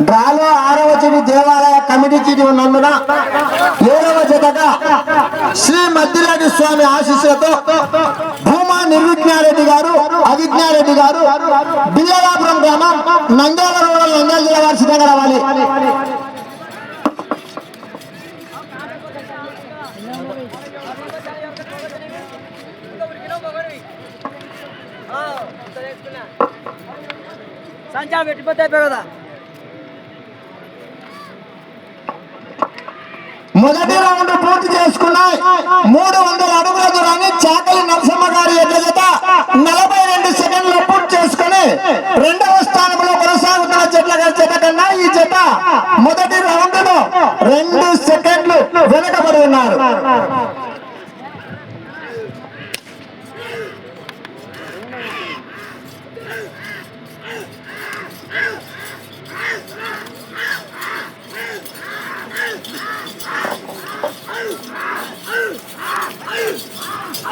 డ్రాలో ఆరవ చెవి దేవాలయ కమిటీ చీటి ఉన్నందున ఏడవ జతగా శ్రీ మద్దిరెడ్డి స్వామి ఆశీస్సులతో భూమా నిర్విజ్ఞారెడ్డి గారు అవిజ్ఞారెడ్డి గారు బియ్యలాపురం గ్రామం నంద్యాల రూరల్ నంద్యాల జిల్లా వారి సిద్ధంగా రావాలి. సంచా పెట్టిపోతే అయిపోయి మొదటి రౌండ్ పూర్తి చేసుకున్నాయి. మూడు వందల అడుగుల దూరాన్ని చాకలి నరసింహ గారి ఎడ్ల నలభై రెండు సెకండ్లు పూర్తి చేసుకుని రెండవ స్థానంలో కొనసాగుతున్న జట్ల గారి జత కన్నా ఈ జత మొదటి రౌండ్లో రెండు సెకండ్లు వెనకబడి ఉన్నారు.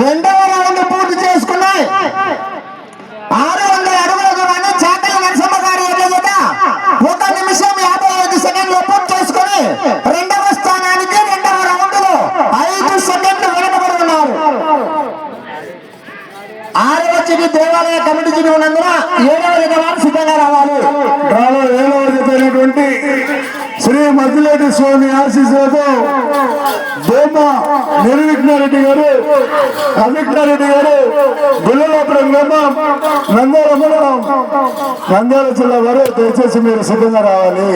రెండవ రౌండ్ పూర్తి చేసుకున్నాయి. ఆరు వందల అడుగుల దూరాన్ని చాకల నరసింహ గారి ఎడ్ల ఒక నిమిషం యాభై ఐదు సెకండ్లు పూర్తి చేసుకుని రెండవ స్థానానికి రెండవ రౌండ్లో ఐదు సెకండ్లు వెనకబడి ఉన్నారు. ఆరవ చిటి దేవాలయ కమిటీ చిటి ఉన్నందున ఏడవ జతవారు సిద్ధంగా రావాలి. డ్రాలో ఏడవ జతైనటువంటి శ్రీ మద్దిలేటి స్వామి ఆశీస్సులతో బొమ్మ నిర్విఘ్నారెడ్డి గారు అవిఘ్నారెడ్డి గారు గుల్లలాపురం గ్రామం నంద్యాల మండలం నంద్యాల జిల్లా వారు దయచేసి మీరు సిద్ధంగా రావాలి.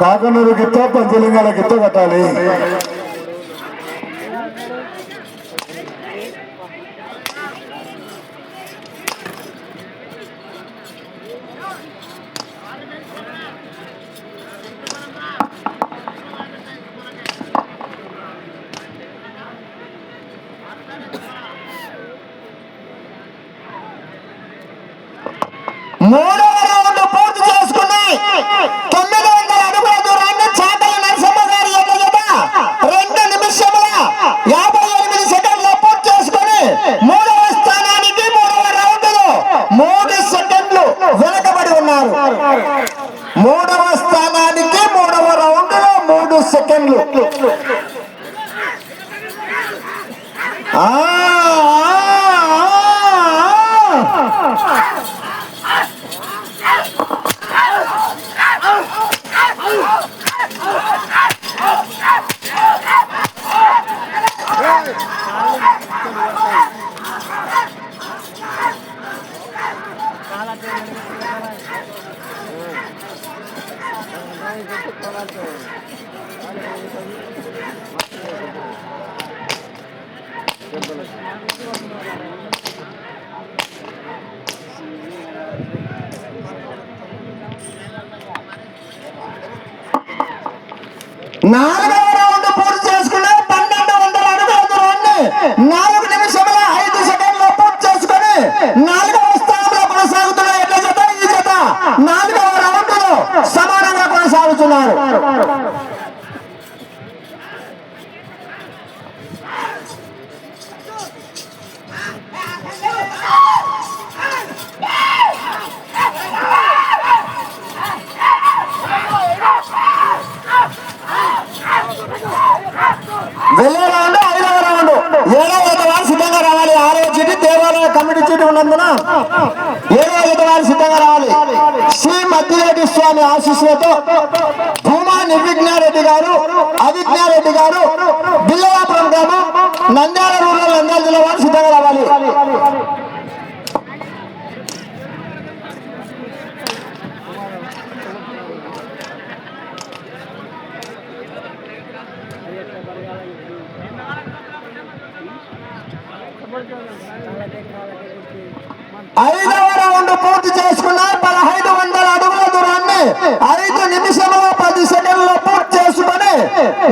కాకనూరు గిత్త పంచలింగాల గిత్త కట్టాలి మూడవ రౌండ్ పూర్తి చేసుకున్నాయి తొమ్మిది వందల అడుగుల దూరాన్ని చాటల నరసింహ గారి ఎడ్ల జత రెండు నిమిషముల యాభై ఎనిమిది సెకండ్లు పూర్తి చేసుకుని మూడవ స్థానానికి మూడవ రౌండ్లో మూడు సెకండ్లు వెనకబడి ఉన్నారు మూడవ స్థానానికి మూడవ రౌండ్లో మూడు సెకండ్లు ఆ, ఆ, ఆ, ఆ. నాలుగవ స్వామి ఆశీస్సులతో భూమా నిర్విఘ్నారెడ్డి గారు అవిజ్ఞారెడ్డి గారు బిల్లవాపురం గ్రామం నంద్యాల రూరల్ నంద్యాల జిల్లా వారు సిద్ధంగా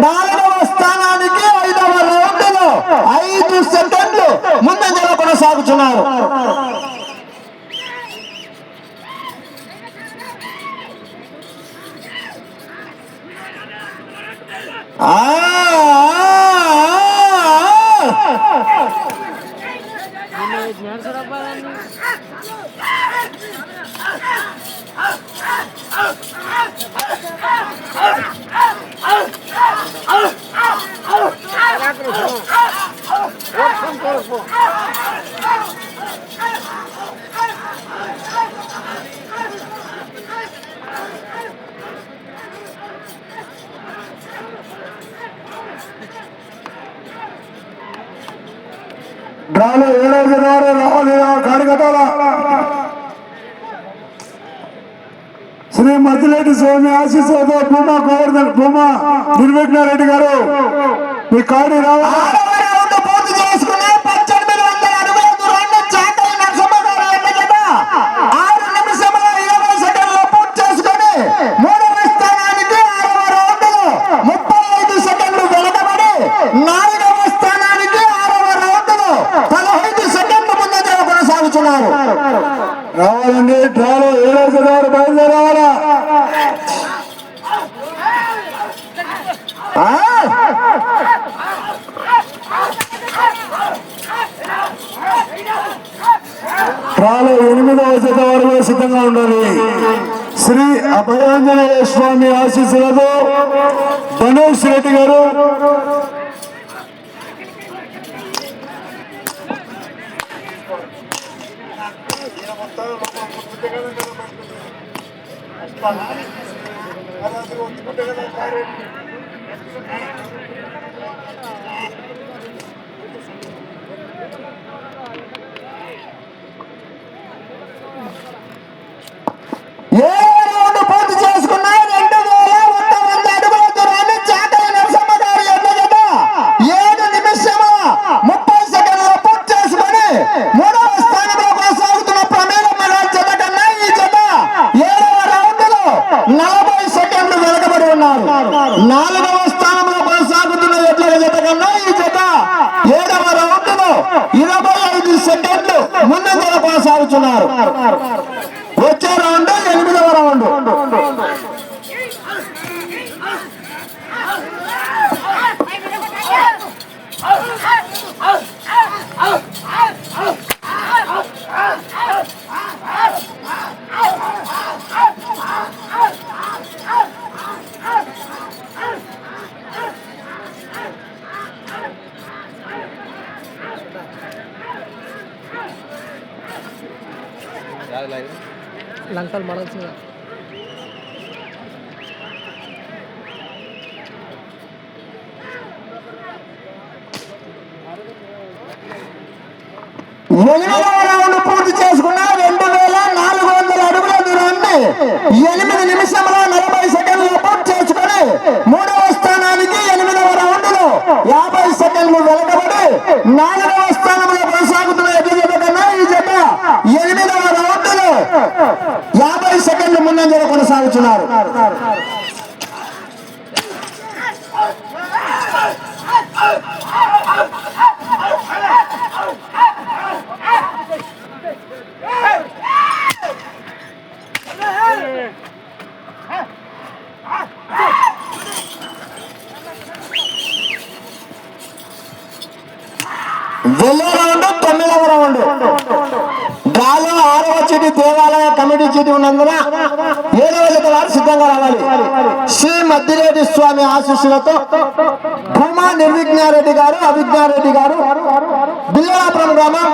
నాలుగవ స్థానానికి ఐదవ రౌండ్లో ఐదు సెకండ్లు ముందంజలో కొనసాగుతున్నారు. శ్రీ మతిలేటి స్వామి ఆశీస్సులతో భూమా గోవర్ధన్ భూమా నిర్విఘ్నారెడ్డి గారు. మీ కాడి రావాలి ఆరవ రౌండ్ పూర్తి చేసుకుని పద్దెనిమిది వందల అడుగుల దూరాన్ని చాకలి నరసింహ గారు ఎన్నికట ఆరు నిమిషముల ఇరవై సెకండ్లు పూర్తి చేసుకుని మూడవ స్థానానికి ఆరవ రౌండ్ ముప్పై ఐదు సెకండ్లు వెనకబడి నాలుగవ స్థానానికి ఆరవ రౌండ్ పదహైదు సెకండ్లు ముందంజలో కొనసాగుతున్నారు రావాలండి డ్రాలో ఏడవ జనవరి బయలుదేరావాలా ఆ? డ్రాలో ఎనిమిదవ జత సిద్ధంగా ఉండాలి. శ్రీ అభయాంజనేయ స్వామి ఆశీస్సులతో గణేష్ రెడ్డి గారు लंकाल मारा రౌండ్ పూర్తి చేసుకున్న రెండు వేల నాలుగు వందల అడుగుల దూరాన్ని ఎనిమిది నిమిషముల నలభై సెకండ్లు పూర్తి చేసుకుని మూడవ స్థానానికి ఎనిమిదవ రౌండ్లో యాభై సెకండ్లు వెనకబడి నాలుగవ స్థానంలో కొనసాగుతున్న ఎడ్ల జత కన్నా ఈ జత ఎనిమిదవ రౌండ్లో యాభై సెకండ్లు ముందంజలో కొనసాగుతున్నారు వెళ్ళే రౌండ్ తొమ్మిదవ రౌండ్ గాలో ఆరవ చీటి దేవాలయ కమిటీ చీటి ఉన్నందున ఏడవ జత సిద్ధంగా రావాలి. శ్రీ మద్దిరెడ్డి స్వామి ఆశీస్సులతో భూమా నిర్విఘ్నారెడ్డి గారు అభిజ్ఞారెడ్డి గారు బిల్లలాపురం గ్రామం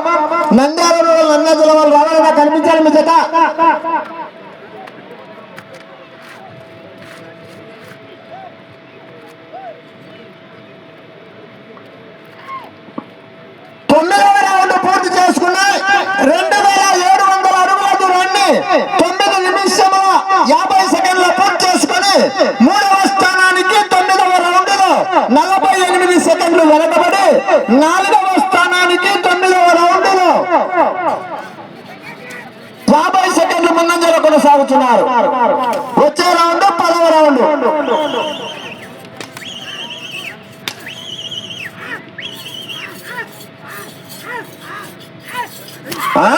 నంద్యాల నన్న జలవాళ్ళు రావాలన్నా కనిపించాలి మీ జత తొమ్మిదవ రౌండ్ పూర్తి చేసుకున్న రెండు వేల ఏడు వందల అడుగుల దూరాన్ని తొమ్మిది నిమిషముల యాభై సెకండ్ల పూర్తి చేసుకుని మూడవ స్థానానికి తొమ్మిదవ రౌండ్లో నలభై ఎనిమిది సెకండ్లు వెనకబడి నాలుగవ స్థానానికి తొమ్మిదవ రౌండ్లో యాభై సెకండ్లు ముందంజలో కొనసాగుతున్నారు వచ్చే రౌండ్ పదవ రౌండ్ ఆ?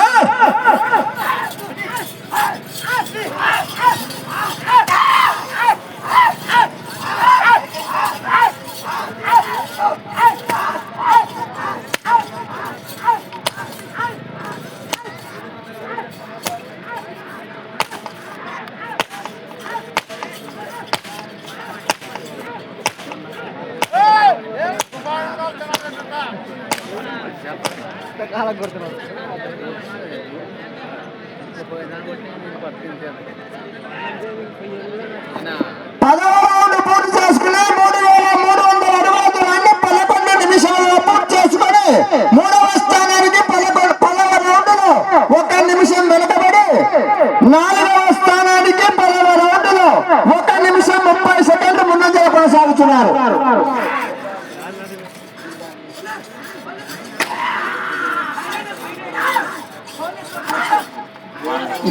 ఒక నిమిషం ముప్పై సెకండ్ ముందంజలో కొనసాగుతున్నారు.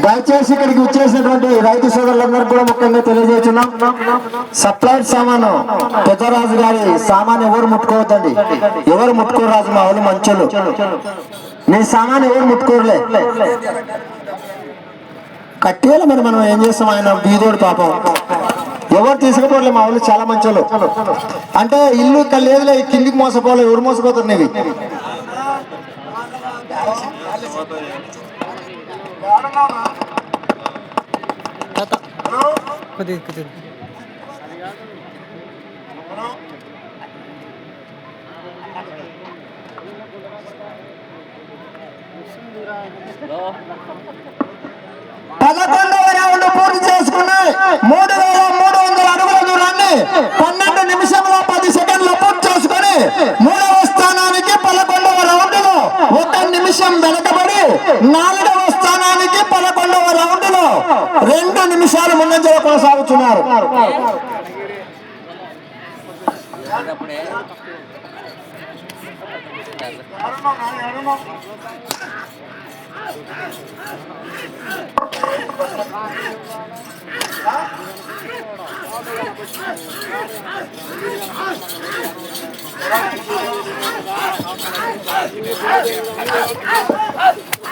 దయచేసి ఇక్కడికి వచ్చేసినటువంటి రైతు సోదరులందరూ కూడా ముఖ్యంగా తెలియజేస్తున్నాం. సప్లైడ్ సామాను పెద్దరాజు గారి సామాన్ ఎవరు ముట్టుకోవద్దండి? ఎవరు ముట్టుకోరు రాజు మా వాళ్ళు మంచులు మీ సామాన్ ఎవరు ముట్టుకోరులే? కట్టేలా మరి మనం ఏం చేస్తాం? ఆయన బీదోడు పాపం. ఎవరు తీసుకుపోలే మా వాళ్ళు చాలా మంచోళ్ళు అంటే ఇల్లు ఇక్కడ లేదులే కిందికి మోసపోలే ఎవరు మోసపోతారు నీవి? పదకొండవ రౌండ్ పూర్తి చేసుకుని మూడు వేల మూడు వందల అడుగుల దూరాన్ని పన్నెండు నిమిషంలో పది సెకండ్లు పూర్తి చేసుకుని మూడవ స్థానానికి పదకొండవ రౌండ్లో ఒక నిమిషం వెనకబడి నాలుగవ స్థానానికి పదకొండవ రౌండ్లో రెండు నిమిషాలు ముందంజలో కొనసాగుతున్నారు.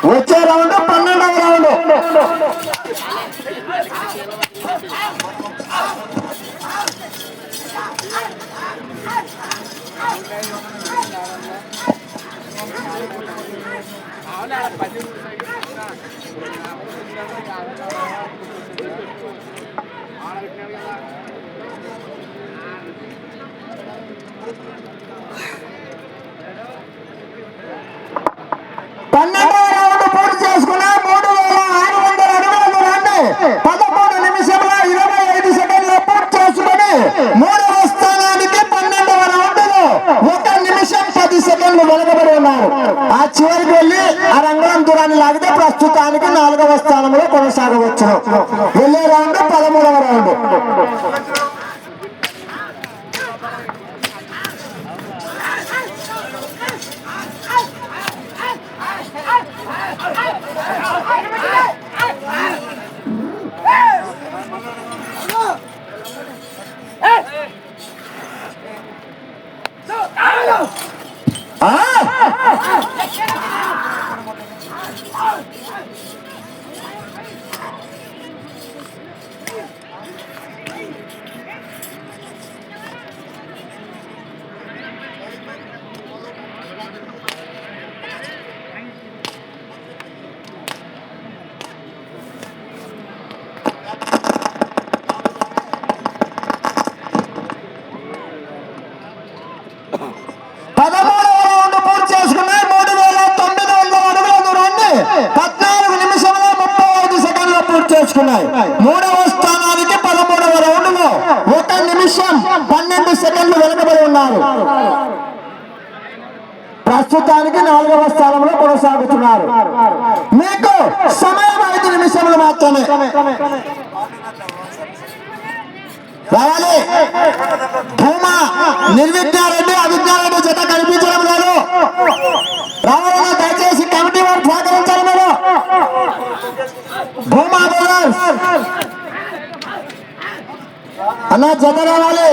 వచ్చే రౌండ్ పన్నెండవ రౌండ్ పన్నెండవ రౌండ్ పూర్తి చేసుకున్న మూడు వేల ఆరు వందల అడుగుల దూరాన్ని పదకొండు నిమిషంలో ఇరవై ఐదు సెకండ్లు పూర్తి చేసుకుని మూడు పది సెకండ్లు వెనకబడి ఉన్నారు. ఆ చివరికి వెళ్ళి ఆ రంగం దూరాన్ని లాగితే ప్రస్తుతానికి నాలుగవ స్థానంలో కొనసాగవచ్చు. వెళ్ళే రౌండ్ పదమూడవ రౌండ్ ఆ? పదమూడవ రౌండ్ పూర్తి చేసుకుని మూడు వేల తొమ్మిది వందల అడుగుల దూరాన్ని పద్నాలుగు నిమిషంలో ముప్పై ఐదు సెకండ్లు పూర్తి చేసుకున్నాయి మూడవ స్థానానికి పదమూడవ రౌండ్లో ఒక నిమిషం పన్నెండు సెకండ్లు వెనుకబడి ఉన్నారు ప్రస్తుతానికి నాలుగవ స్థానంలో కొనసాగుతున్నారు. మీకు సమయం ఐదు నిమిషములు మాత్రమే. రావాలి. భూమా నిర్విజ్ఞారెడ్డి అవిజ్ఞారెడ్డి జత కనిపించడం లేదు. రావాలన్నా దయచేసి కమిటీ వారు సహకరించారు మీరు. భూమా అన్న జత రావాలి.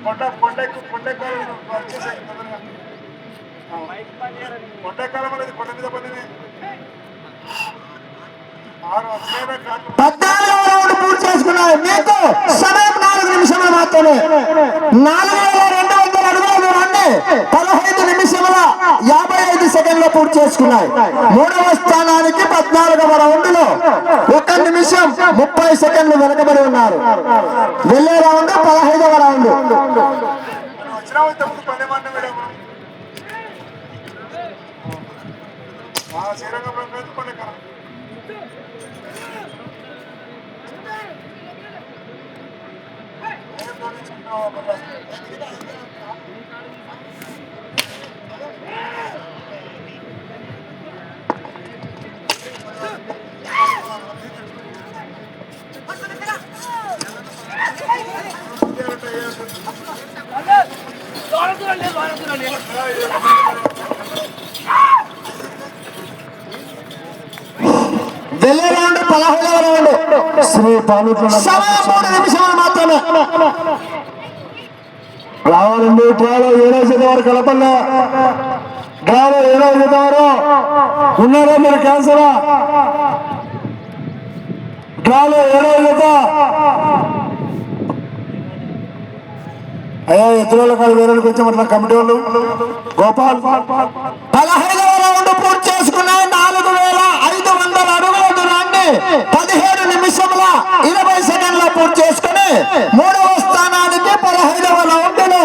కొండ కొండ ఎక్కు కొండ ఎక్కాలి వచ్చేసాయి తొందరగా కొండ ఎక్కాలం అనేది కొండ మీద కాదు పద్నాలుగవ రౌండ్ పూర్తి చేసుకున్నారు. మీకు సమయం నాలుగు నిమిషములు మాత్రమే. నాలుగు వేల రెండు వందల అడుగుల దూరాన్ని పదహైదు నిమిషముల యాభై ఐదు సెకండ్లు పూర్తి చేసుకున్నాయి. మూడవ స్థానానికి పద్నాలుగవ రౌండ్లో ఒక నిమిషం ముప్పై సెకండ్లు వెనకబడి ఉన్నారు. వెళ్ళే రౌండ్ పదహైదవ రౌండ్. వచ్చినావు Ahora tú la lees, ahora tú la lees. ఏం తోలించుకుంటావు అబ్బా? వెళ్ళే రౌండ్. పదహైదవ రౌండ్ శ్రీ పాలూరు సమయం మూడు నిమిషములు మాత్రమే. రావాలండి డ్రాలో ఏడో జత వారు కలపల్ల డ్రాలో ఏడో జత వారు ఉన్నారా మీరు క్యాన్సరా? డ్రాలో ఏడో జత అయ్యా ఎత్తుల కాదు వేరే కొంచెం అట్లా కమిటీ వాళ్ళు. గోపాల్. పదహైదవ పదిహేడు నిమిషముల ఇరవై సెకండ్ల పూర్తి చేసుకుని మూడవ స్థానానికి పదహైదవ రౌండ్లో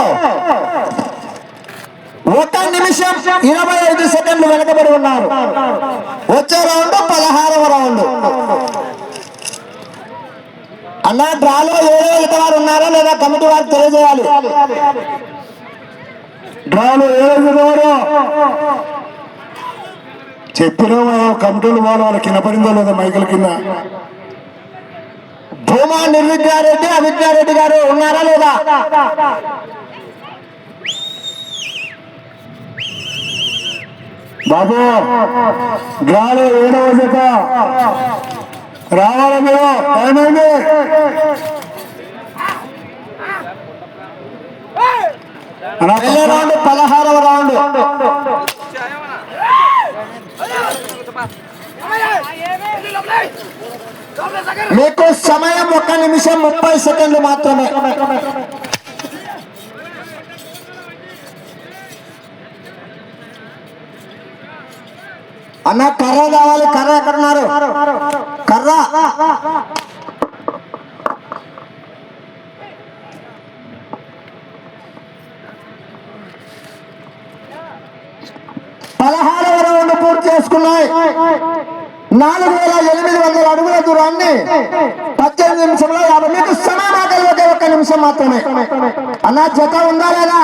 ఒక నిమిషం ఇరవై ఐదు సెకండ్లు వెనకబడి ఉన్నారు. వచ్చే రౌండ్ పదహారవ రౌండ్. అన్న డ్రాలో ఏదో ఇతర వారు ఉన్నారా లేదా కమిటీ వారికి తెలియజేయాలి? డ్రాలో ఏదో చెప్పినా కమిటీలు వాళ్ళు వాళ్ళకి కింద లేదా మైకుల కింద. భూమా నిర్విద్యారెడ్డి అవిద్యారెడ్డి గారు ఉన్నారా లేదా? బాబు గాలి ఏడవ జత. రావాలా మీరు టైం అయింది. అన్నా, వెళ్ళే రౌండ్ పదహారవ రౌండ్ మీకు సమయం ఒక నిమిషం ముప్పై సెకండ్లు మాత్రమే. అన్న కర్ర కావాలి కర్ర ఎక్కడున్నారు? కర్ర. పదహారవ రౌండ్ పూర్తి చేసుకున్నాయి. నాలుగు వేల ఎనిమిది వందల అడుగుల దూరాన్ని పద్దెనిమిది నిమిషంలో యాభై మీకు సమయం ఆకలి ఒకే ఒక్క నిమిషం మాత్రమే. అన్న జత ఉందా లేదా?